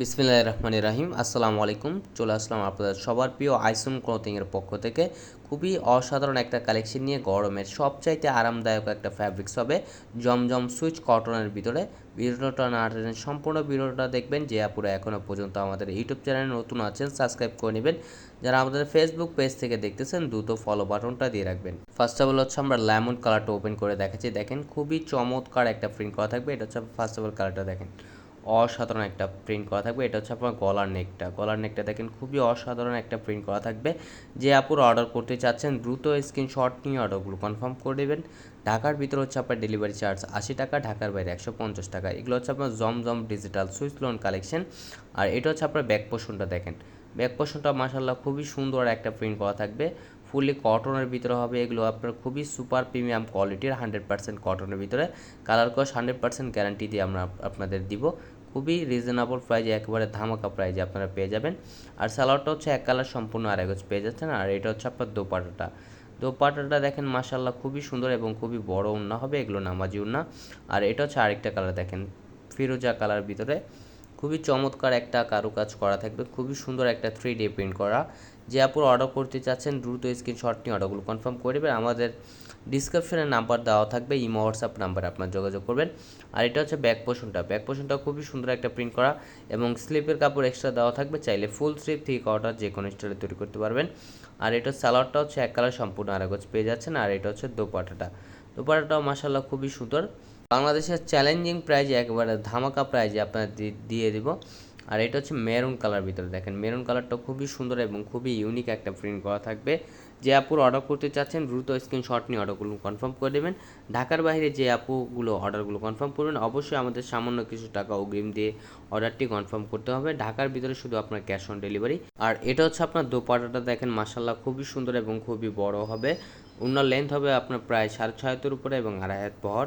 বিসমিল্লাহ রহমান রাহিম। আসসালামু আলাইকুম চলে আসলাম আপনাদের সবার প্রিয় আইসন ক্লথিংয়ের পক্ষ থেকে। খুবই অসাধারণ একটা কালেকশন নিয়ে গরমের সবচাইতে আরামদায়ক একটা ফ্যাব্রিক্স হবে জমজম সুইচ কটনের ভিতরে। ভিডিওটা না সম্পূর্ণ ভিডিওটা দেখবেন। যে আপুরা এখনও পর্যন্ত আমাদের ইউটিউব চ্যানেলে নতুন আছেন সাবস্ক্রাইব করে নেবেন। যারা আমাদের ফেসবুক পেজ থেকে দেখতেছেন, দ্রুত ফলো বাটনটা দিয়ে রাখবেন। ফার্স্ট অফ অল হচ্ছে আমরা লেমন কালারটা ওপেন করে দেখাচ্ছি। দেখেন খুবই চমৎকার একটা প্রিন্ট করা থাকবে। এটা হচ্ছে ফার্স্ট অফ অল কালারটা দেখেন। অসাধারণ একটা প্রিন্ট করা থাকবে। এটা হচ্ছে আপনার গলার নেকটা গলার নেকটা দেখেন, খুবই অসাধারণ একটা প্রিন্ট করা থাকবে। যে আপুর অর্ডার করতে চাচ্ছেন, দ্রুত স্ক্রিনশট নিয়ে অর্ডারগুলো কনফার্ম করে দেবেন। ঢাকার ভিতরে হচ্ছে আপনার ডেলিভারি চার্জ আশি টাকা, ঢাকার বাইরে একশো পঞ্চাশ টাকা। এগুলো হচ্ছে আপনার Zamzam digital switch loan collection আর এটা হচ্ছে আপনার ব্যাক পোষণটা দেখেন। ব্যাক পোষণটা মাসাল্লাহ খুবই সুন্দর একটা প্রিন্ট করা থাকবে। ফুললি কটনের ভিতরে হবে। এগুলো আপনার খুবই সুপার প্রিমিয়াম কোয়ালিটির হান্ড্রেড পার্সেন্ট কটনের ভিতরে। কালার কস হান্ড্রেড পার্সেন্ট গ্যারান্টি দিয়ে আমরা আপনাদের দিব। খুবই রিজনেবল প্রাইজে একেবারে ধামাকা প্রাইজে আপনারা পেয়ে যাবেন। আর সালোয়ারটা হচ্ছে এক কালার সম্পূর্ণ আর এগোজ পেয়ে যাচ্ছেন, আর এটা হচ্ছে আপনার দোপাটাটা দোপাটাটা দেখেন মাসাল্লাহ খুবই সুন্দর এবং খুবই বড় উন্না হবে, এগুলো নামাজি উন্না। আর এটা হচ্ছে আরেকটা কালার দেখেন, ফিরোজা কালার ভিতরে। খুবই চমৎকার একটা কারুকাজ করা থাকবে, খুবই সুন্দর একটা থ্রি ডি প্রিন্ট করা। যে আপুর অর্ডার করতে চাচ্ছেন, দ্রুত স্ক্রিনশট নিয়ে অর্ডারগুলো কনফার্ম করে দেবেন। আমাদের ডিসক্রিপশনে নাম্বার দেওয়া থাকবে ইমো হোয়াটসঅ্যাপ নাম্বারে আপনার যোগাযোগ করবেন। আর এটা হচ্ছে ব্যাক পোষণটা ব্যাক পোষণটা খুবই সুন্দর একটা প্রিন্ট করা এবং স্লিপের কাপড় এক্সট্রা দেওয়া থাকবে। চাইলে ফুল স্লিপ থেকে কটা যে কোনো স্টাইলে তৈরি করতে পারবেন। আর এটা সালোয়ারটা হচ্ছে এক কালার সম্পূর্ণ আরাগজ পেয়ে যাচ্ছেন। আর এটা হচ্ছে দোপাটাটা দোপাটাটাও মাসাল্লাহ খুবই সুন্দর। বাংলাদেশের চ্যালেঞ্জিং প্রাইজে একেবারে ধামাকা প্রাইজে আপনার দিয়ে দিব। আর এটা হচ্ছে মেরুন কালার ভিতরে দেখেন। মেরুন কালারটা খুবই সুন্দর এবং খুবই ইউনিক একটা প্রিন্ট করা থাকবে। যে আপুর অর্ডার করতে চাচ্ছেন, দ্রুত স্ক্রিনশট নিয়ে অর্ডারগুলো কনফার্ম করে দেবেন। ঢাকার বাইরে যে আপুগুলো অর্ডারগুলো কনফার্ম করবেন, অবশ্যই আমাদের সামান্য কিছু টাকা অগ্রিম দিয়ে অর্ডারটি কনফার্ম করতে হবে। ঢাকার ভিতরে শুধু আপনার ক্যাশ অন ডেলিভারি আর এটা হচ্ছে আপনার দোপাটাটা দেখেন মাসাল্লাহ খুবই সুন্দর এবং খুবই বড় হবে। অন্য লেন্থ হবে আপনার প্রায় সাড়ে ছয়তের উপরে এবং আড়াই হাত বহর।